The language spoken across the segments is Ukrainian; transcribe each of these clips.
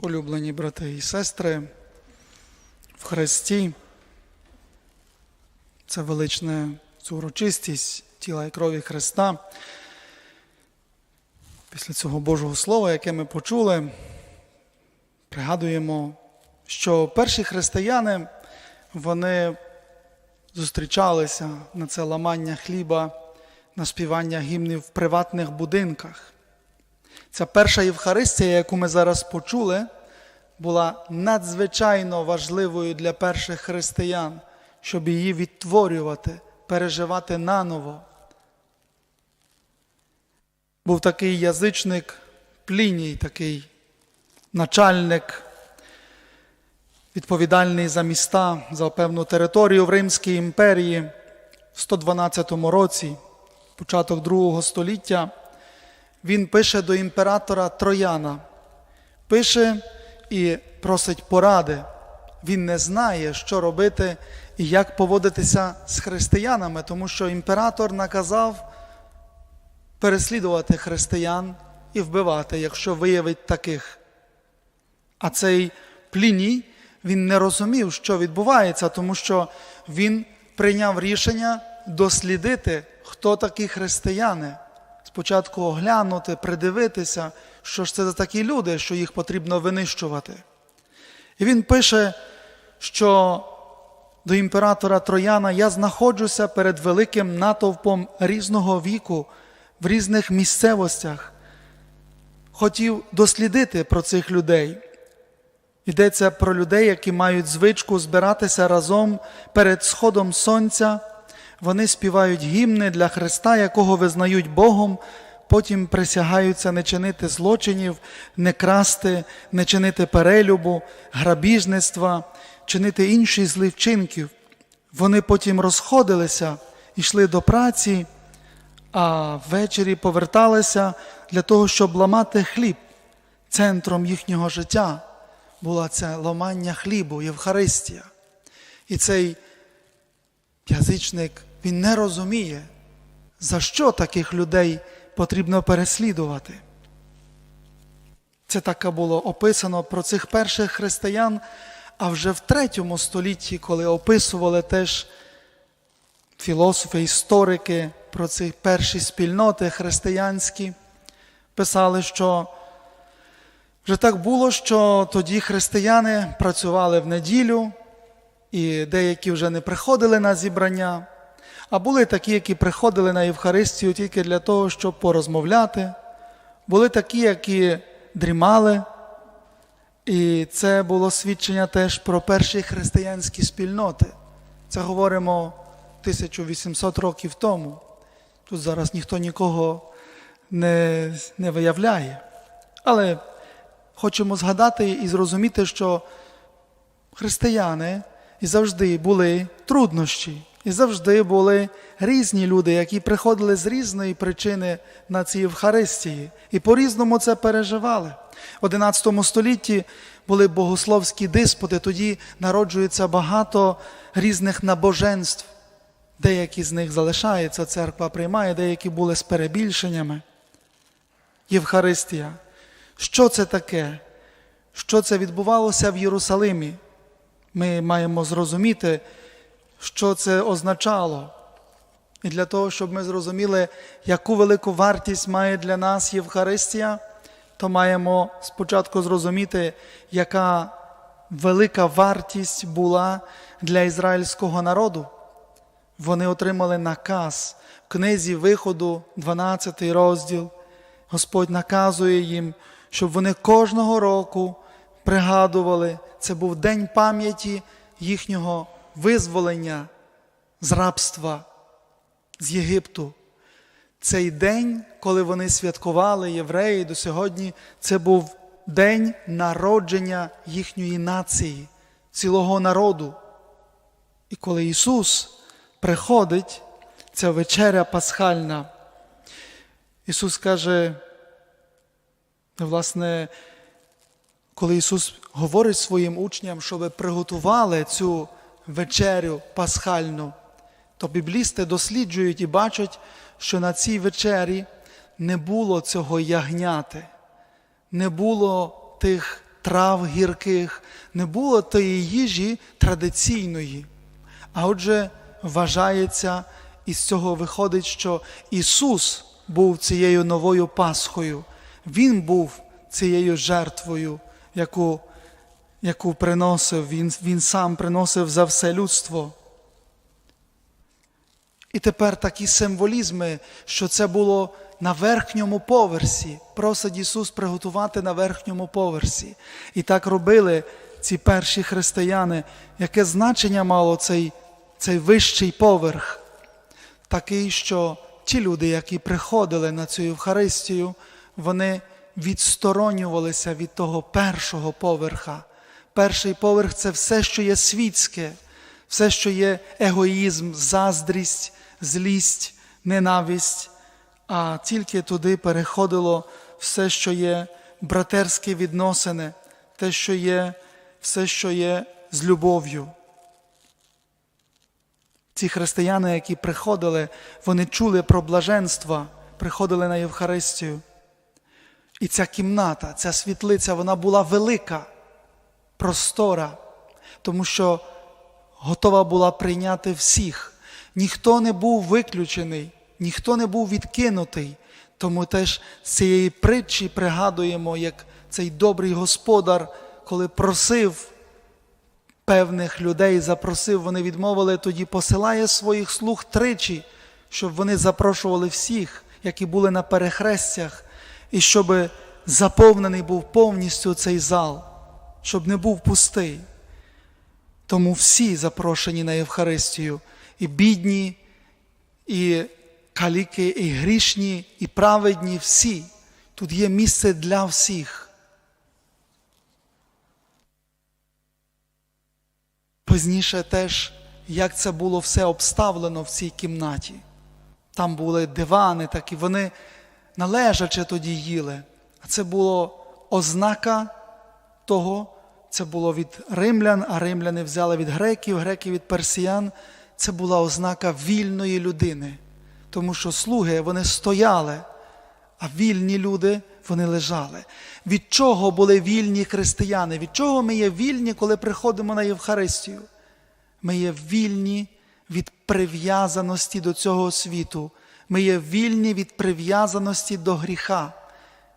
Улюблені брати і сестри в Христі, це величне цю урочистість тіла і крові Христа. Після цього Божого Слова, яке ми почули, пригадуємо, що перші християни вони зустрічалися на це ламання хліба, на співання гімнів в приватних будинках. Ця перша Євхаристія, яку ми зараз почули, була надзвичайно важливою для перших християн, щоб її відтворювати, переживати наново. Був такий язичник Пліній, такий начальник, відповідальний за міста, за певну територію в Римській імперії в 112 році, початок другого століття він пише до імператора Трояна, пише і просить поради. Він не знає, що робити і як поводитися з християнами, тому що імператор наказав переслідувати християн і вбивати, якщо виявить таких. А цей пліній він не розумів, що відбувається, тому що він прийняв рішення дослідити, хто такі християни спочатку оглянути, придивитися, що ж це за такі люди, що їх потрібно винищувати. І він пише, що до імператора Трояна я знаходжуся перед великим натовпом різного віку в різних місцевостях. Хотів дослідити про цих людей. Йдеться про людей, які мають звичку збиратися разом перед сходом сонця. Вони співають гімни для Христа, якого визнають Богом, потім присягаються не чинити злочинів, не красти, не чинити перелюбу, грабіжництва, чинити інші злі вчинків. Вони потім розходилися, йшли до праці, а ввечері поверталися для того, щоб ламати хліб. Центром їхнього життя було це ламання хлібу, Євхаристія. І цей язичник він не розуміє, за що таких людей потрібно переслідувати. Це так було описано про цих перших християн, а вже в третьому столітті, коли описували теж філософи, історики про ці перші спільноти християнські, писали, що вже так було, що тоді християни працювали в неділю, і деякі вже не приходили на зібрання, а були такі, які приходили на Євхаристію тільки для того, щоб порозмовляти. Були такі, які дрімали. І це було свідчення теж про перші християнські спільноти. Це говоримо 1800 років тому. Тут зараз ніхто нікого не, не виявляє. Але хочемо згадати і зрозуміти, що християни і завжди були труднощі, і завжди були різні люди, які приходили з різної причини на ці Євхаристії, і по-різному це переживали. В 11 столітті були богословські диспути, тоді народжується багато різних набоженств. Деякі з них залишаються, церква приймає, деякі були з перебільшеннями. Євхаристія. Що це таке? Що це відбувалося в Єрусалимі? Ми маємо зрозуміти, що це означало. І для того, щоб ми зрозуміли, яку велику вартість має для нас Євхаристія, то маємо спочатку зрозуміти, яка велика вартість була для ізраїльського народу. Вони отримали наказ в книзі Виходу, 12 розділ. Господь наказує їм, щоб вони кожного року пригадували, це був день пам'яті їхнього визволення з рабства з Єгипту. Цей день, коли вони святкували євреї до сьогодні, це був день народження їхньої нації, цілого народу. І коли Ісус приходить, ця вечеря пасхальна, Ісус каже, власне, коли Ісус говорить своїм учням, щоб приготували цю вечерю пасхальну, то біблісти досліджують і бачать, що на цій вечері не було цього ягняти, не було тих трав гірких, не було тієї їжі традиційної. А отже, вважається, із цього виходить, що Ісус був цією новою Пасхою, Він був цією жертвою, яку, яку приносив, він, він сам приносив за все людство. І тепер такі символізми, що це було на верхньому поверсі. Просить Ісус приготувати на верхньому поверсі. І так робили ці перші християни. Яке значення мало цей, цей вищий поверх? Такий, що ті люди, які приходили на цю Євхаристію, вони відсторонювалися від того першого поверха. Перший поверх це все, що є світське, все, що є егоїзм, заздрість, злість, ненависть, а тільки туди переходило все, що є братерські відносини, те, що є, все, що є з любов'ю. Ці християни, які приходили, вони чули про блаженство, приходили на Євхаристію. І ця кімната, ця світлиця, вона була велика, простора, тому що готова була прийняти всіх. Ніхто не був виключений, ніхто не був відкинутий. Тому теж з цієї притчі пригадуємо, як цей добрий господар, коли просив певних людей, запросив, вони відмовили, тоді посилає своїх слуг тричі, щоб вони запрошували всіх, які були на перехрестях, і щоб заповнений був повністю цей зал, щоб не був пустий. Тому всі запрошені на Євхаристію, і бідні, і каліки, і грішні, і праведні, всі. Тут є місце для всіх. Пізніше теж, як це було все обставлено в цій кімнаті. Там були дивани, такі, вони належачи тоді їли. А це було ознака того, це було від римлян, а римляни взяли від греків, греки від персіян. Це була ознака вільної людини. Тому що слуги вони стояли, а вільні люди вони лежали. Від чого були вільні християни? Від чого ми є вільні, коли приходимо на Євхаристію? Ми є вільні від прив'язаності до цього світу. Ми є вільні від прив'язаності до гріха.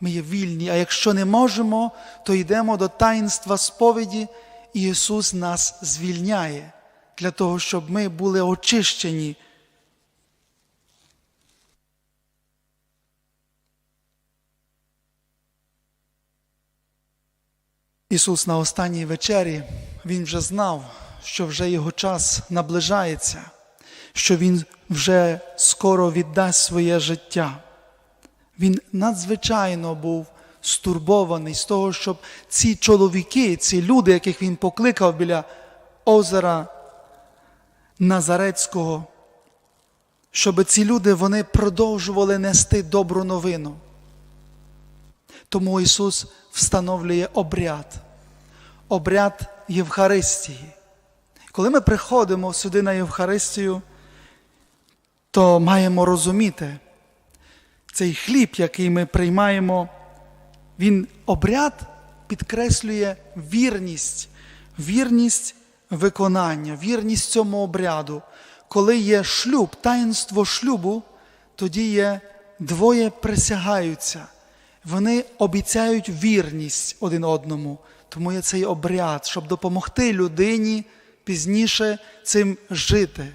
Ми є вільні, а якщо не можемо, то йдемо до таїнства сповіді, і Ісус нас звільняє для того, щоб ми були очищені. Ісус на останній вечері, Він вже знав, що вже Його час наближається, що Він вже скоро віддасть своє життя. Він надзвичайно був стурбований з того, щоб ці чоловіки, ці люди, яких він покликав біля озера Назарецького, щоб ці люди вони продовжували нести добру новину. Тому Ісус встановлює обряд, обряд Євхаристії. Коли ми приходимо сюди на Євхаристію, то маємо розуміти, цей хліб, який ми приймаємо, він обряд підкреслює вірність, вірність виконання, вірність цьому обряду. Коли є шлюб, таїнство шлюбу, тоді є двоє присягаються. Вони обіцяють вірність один одному. Тому є цей обряд, щоб допомогти людині пізніше цим жити.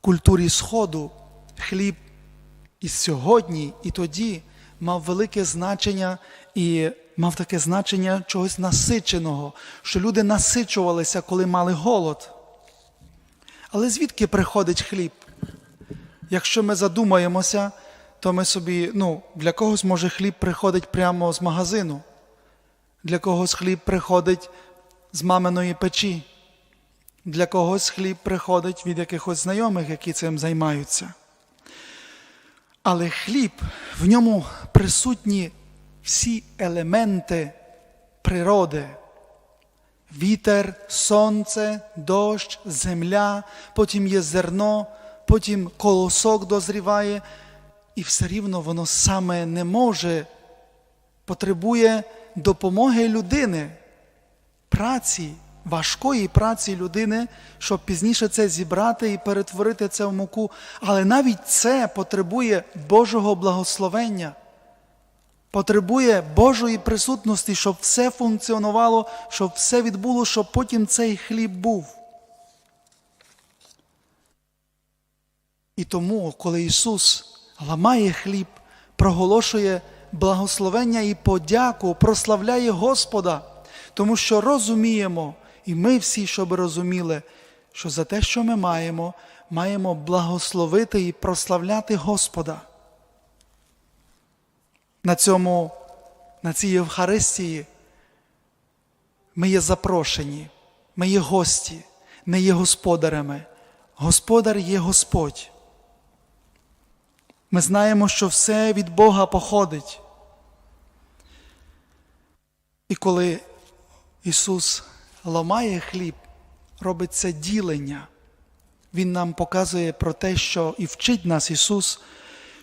Культурі Сходу хліб і сьогодні, і тоді мав велике значення і мав таке значення чогось насиченого, що люди насичувалися, коли мали голод. Але звідки приходить хліб? Якщо ми задумаємося, то ми собі, ну, для когось може хліб приходить прямо з магазину, для когось хліб приходить з маминої печі, для когось хліб приходить від якихось знайомих, які цим займаються. Але хліб, в ньому присутні всі елементи природи. Вітер, сонце, дощ, земля, потім є зерно, потім колосок дозріває, і все рівно воно саме не може потребує допомоги людини, праці, важкої праці людини, щоб пізніше це зібрати і перетворити це в муку. Але навіть це потребує Божого благословення, потребує Божої присутності, щоб все функціонувало, щоб все відбуло, щоб потім цей хліб був. І тому, коли Ісус ламає хліб, проголошує благословення і подяку, прославляє Господа, тому що розуміємо, і ми всі, щоб розуміли, що за те, що ми маємо, маємо благословити і прославляти Господа. На цьому, на цій Євхаристії ми є запрошені, ми є гості, ми є господарями. Господар є Господь. Ми знаємо, що все від Бога походить. І коли Ісус ламає хліб, робить це ділення, Він нам показує про те, що і вчить нас Ісус,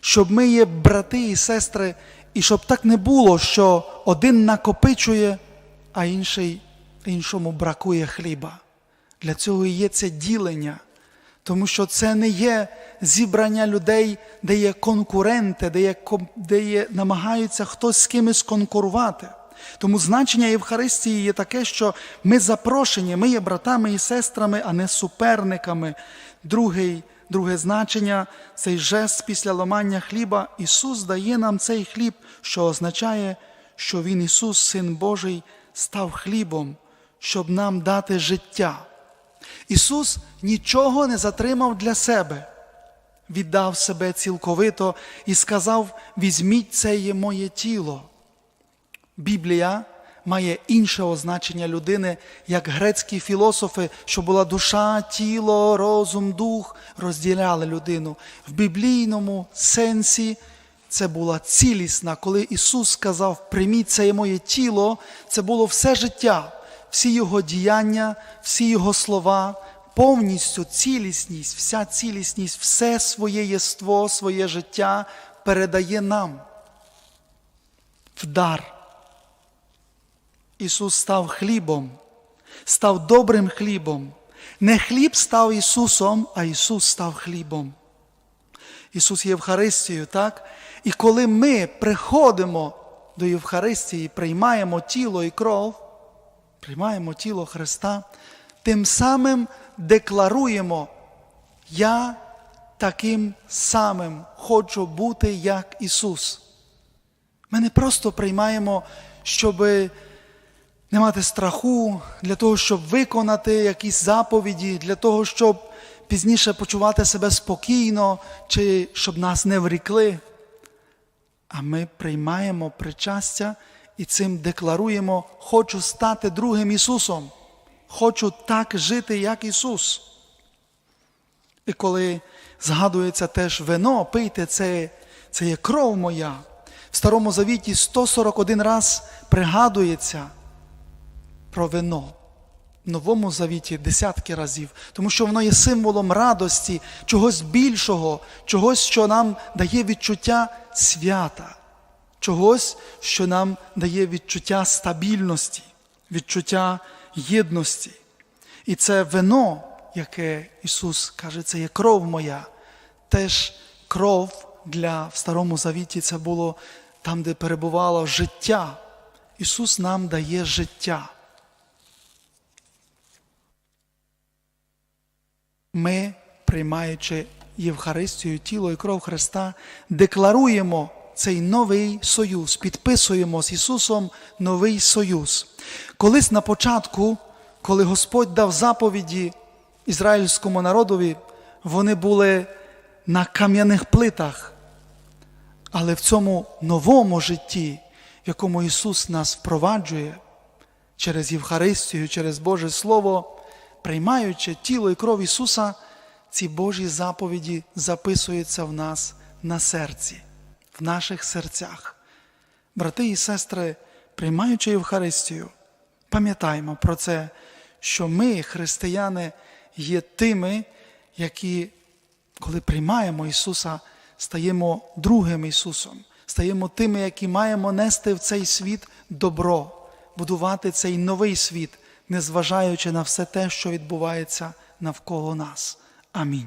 щоб ми є брати і сестри, і щоб так не було, що один накопичує, а інший, іншому бракує хліба. Для цього і є це ділення. Тому що це не є зібрання людей, де є конкуренти, де є, де є, намагаються хтось з кимось конкурувати. Тому значення Євхаристії є таке, що ми запрошені, ми є братами і сестрами, а не суперниками. Другий, друге значення цей жест після ламання хліба. Ісус дає нам цей хліб, що означає, що Він, Ісус, Син Божий, став хлібом, щоб нам дати життя. Ісус нічого не затримав для себе, віддав себе цілковито і сказав: візьміть це є моє тіло. Біблія має інше означення людини, як грецькі філософи, що була душа, тіло, розум, дух, розділяли людину. В біблійному сенсі це була цілісна. Коли Ісус сказав, прийміть це моє тіло, це було все життя, всі Його діяння, всі Його слова, повністю цілісність, вся цілісність, все своє єство, своє життя передає нам в дар. Ісус став хлібом, став добрим хлібом. Не хліб став Ісусом, а Ісус став хлібом. Ісус є Євхаристією, так? І коли ми приходимо до Євхаристії, приймаємо тіло і кров, приймаємо тіло Христа, тим самим декларуємо, я таким самим хочу бути, як Ісус. Ми не просто приймаємо, щоб не мати страху, для того, щоб виконати якісь заповіді, для того, щоб пізніше почувати себе спокійно, чи щоб нас не врікли. А ми приймаємо причастя і цим декларуємо, хочу стати другим Ісусом, хочу так жити, як Ісус. І коли згадується теж вино, пийте, це, це є кров моя. В Старому Завіті 141 раз пригадується про вино. В Новому Завіті десятки разів, тому що воно є символом радості, чогось більшого, чогось, що нам дає відчуття свята, чогось, що нам дає відчуття стабільності, відчуття єдності. І це вино, яке Ісус каже, це є кров моя, теж кров для в Старому Завіті це було там, де перебувало життя. Ісус нам дає життя. Ми, приймаючи Євхаристію, тіло і кров Христа, декларуємо цей новий союз, підписуємо з Ісусом новий союз. Колись на початку, коли Господь дав заповіді ізраїльському народові, вони були на кам'яних плитах. Але в цьому новому житті, в якому Ісус нас впроваджує через Євхаристію, через Боже Слово, приймаючи тіло і кров Ісуса, ці Божі заповіді записуються в нас на серці, в наших серцях. Брати і сестри, приймаючи Євхаристію, пам'ятаємо про це, що ми, християни, є тими, які, коли приймаємо Ісуса, стаємо другим Ісусом, стаємо тими, які маємо нести в цей світ добро, будувати цей новий світ, незважаючи на все те, що відбувається навколо нас. Амінь.